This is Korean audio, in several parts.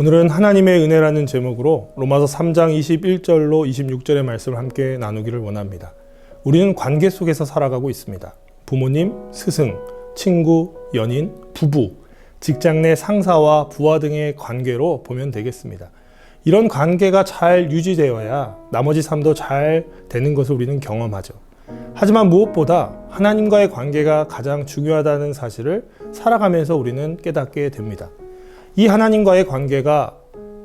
오늘은 하나님의 은혜라는 제목으로 로마서 3장 21절로 26절의 말씀을 함께 나누기를 원합니다. 우리는 관계 속에서 살아가고 있습니다. 부모님, 스승, 친구, 연인, 부부, 직장 내 상사와 부하 등의 관계로 보면 되겠습니다. 이런 관계가 잘 유지되어야 나머지 삶도 잘 되는 것을 우리는 경험하죠. 하지만 무엇보다 하나님과의 관계가 가장 중요하다는 사실을 살아가면서 우리는 깨닫게 됩니다. 이 하나님과의 관계가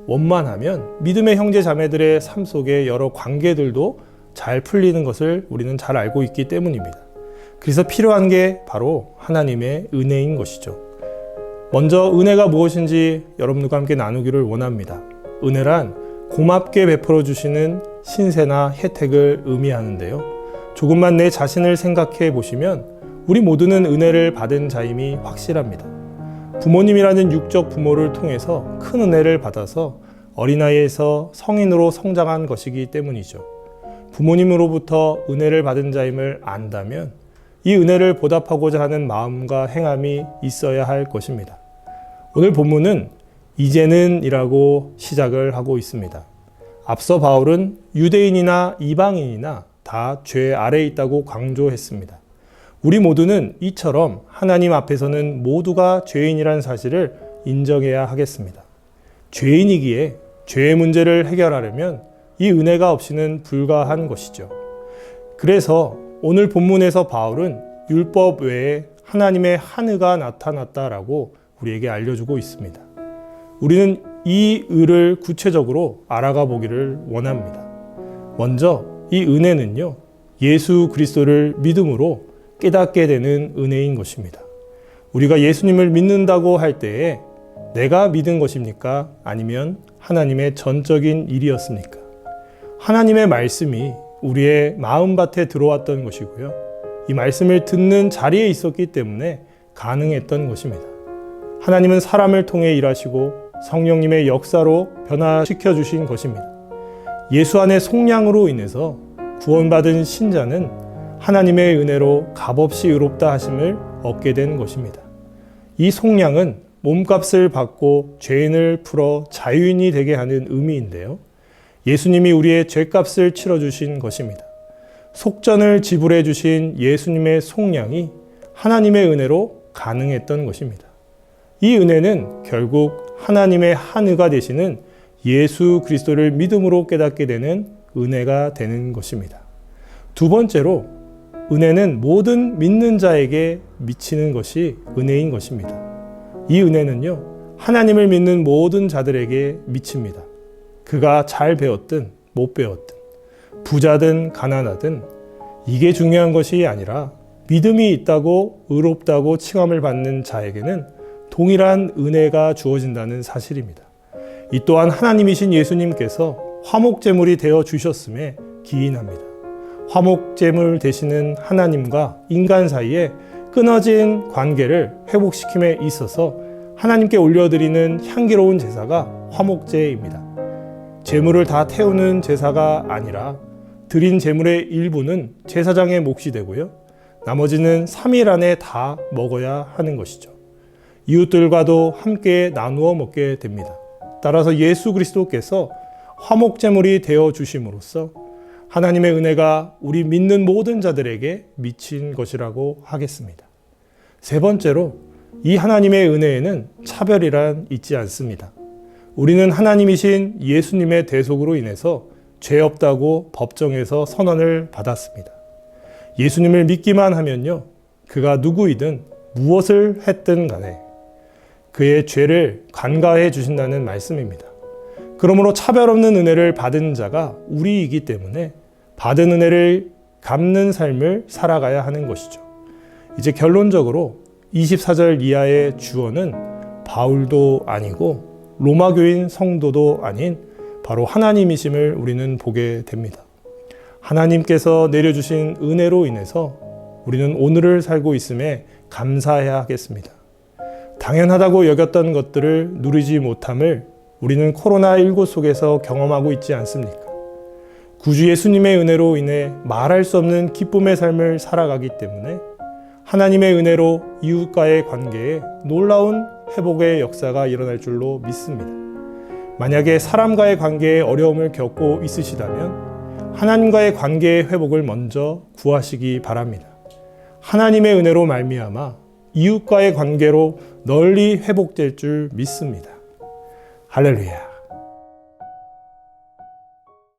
원만하면 믿음의 형제 자매들의 삶 속에 여러 관계들도 잘 풀리는 것을 우리는 잘 알고 있기 때문입니다. 그래서 필요한 게 바로 하나님의 은혜인 것이죠. 먼저 은혜가 무엇인지 여러분들과 함께 나누기를 원합니다. 은혜란 고맙게 베풀어 주시는 신세나 혜택을 의미하는데요. 조금만 내 자신을 생각해 보시면 우리 모두는 은혜를 받은 자임이 확실합니다. 부모님이라는 육적 부모를 통해서 큰 은혜를 받아서 어린아이에서 성인으로 성장한 것이기 때문이죠. 부모님으로부터 은혜를 받은 자임을 안다면 이 은혜를 보답하고자 하는 마음과 행함이 있어야 할 것입니다. 오늘 본문은 이제는 이라고 시작을 하고 있습니다. 앞서 바울은 유대인이나 이방인이나 다 죄 아래에 있다고 강조했습니다. 우리 모두는 이처럼 하나님 앞에서는 모두가 죄인이라는 사실을 인정해야 하겠습니다. 죄인이기에 죄의 문제를 해결하려면 이 은혜가 없이는 불가한 것이죠. 그래서 오늘 본문에서 바울은 율법 외에 하나님의 한의가 나타났다라고 우리에게 알려주고 있습니다. 우리는 이 의를 구체적으로 알아가 보기를 원합니다. 먼저 이 은혜는요, 예수 그리스도를 믿음으로 깨닫게 되는 은혜인 것입니다. 우리가 예수님을 믿는다고 할 때에 내가 믿은 것입니까? 아니면 하나님의 전적인 일이었습니까? 하나님의 말씀이 우리의 마음밭에 들어왔던 것이고요. 이 말씀을 듣는 자리에 있었기 때문에 가능했던 것입니다. 하나님은 사람을 통해 일하시고 성령님의 역사로 변화시켜 주신 것입니다. 예수 안의 속량으로 인해서 구원받은 신자는 하나님의 은혜로 값없이 의롭다 하심을 얻게 된 것입니다. 이 속량은 몸값을 받고 죄인을 풀어 자유인이 되게 하는 의미인데요. 예수님이 우리의 죄값을 치러주신 것입니다. 속전을 지불해 주신 예수님의 속량이 하나님의 은혜로 가능했던 것입니다. 이 은혜는 결국 하나님의 한의가 되시는 예수 그리스도를 믿음으로 깨닫게 되는 은혜가 되는 것입니다. 두 번째로 은혜는 모든 믿는 자에게 미치는 것이 은혜인 것입니다. 이 은혜는요, 하나님을 믿는 모든 자들에게 미칩니다. 그가 잘 배웠든 못 배웠든, 부자든 가난하든, 이게 중요한 것이 아니라 믿음이 있다고 의롭다고 칭함을 받는 자에게는 동일한 은혜가 주어진다는 사실입니다. 이 또한 하나님이신 예수님께서 화목제물이 되어 주셨음에 기인합니다. 화목제물 되시는 하나님과 인간 사이에 끊어진 관계를 회복시킴에 있어서 하나님께 올려드리는 향기로운 제사가 화목제입니다. 제물을 다 태우는 제사가 아니라 드린 제물의 일부는 제사장의 몫이 되고요. 나머지는 3일 안에 다 먹어야 하는 것이죠. 이웃들과도 함께 나누어 먹게 됩니다. 따라서 예수 그리스도께서 화목제물이 되어 주심으로써 하나님의 은혜가 우리 믿는 모든 자들에게 미친 것이라고 하겠습니다. 세 번째로 이 하나님의 은혜에는 차별이란 있지 않습니다. 우리는 하나님이신 예수님의 대속으로 인해서 죄 없다고 법정에서 선언을 받았습니다. 예수님을 믿기만 하면요. 그가 누구이든 무엇을 했든 간에 그의 죄를 간과해 주신다는 말씀입니다. 그러므로 차별 없는 은혜를 받은 자가 우리이기 때문에 받은 은혜를 갚는 삶을 살아가야 하는 것이죠. 이제 결론적으로 24절 이하의 주어는 바울도 아니고 로마 교인 성도도 아닌 바로 하나님이심을 우리는 보게 됩니다. 하나님께서 내려주신 은혜로 인해서 우리는 오늘을 살고 있음에 감사해야 하겠습니다. 당연하다고 여겼던 것들을 누리지 못함을 우리는 코로나19 속에서 경험하고 있지 않습니까? 구주 예수님의 은혜로 인해 말할 수 없는 기쁨의 삶을 살아가기 때문에 하나님의 은혜로 이웃과의 관계에 놀라운 회복의 역사가 일어날 줄로 믿습니다. 만약에 사람과의 관계에 어려움을 겪고 있으시다면 하나님과의 관계의 회복을 먼저 구하시기 바랍니다. 하나님의 은혜로 말미암아 이웃과의 관계로 널리 회복될 줄 믿습니다. 할렐루야.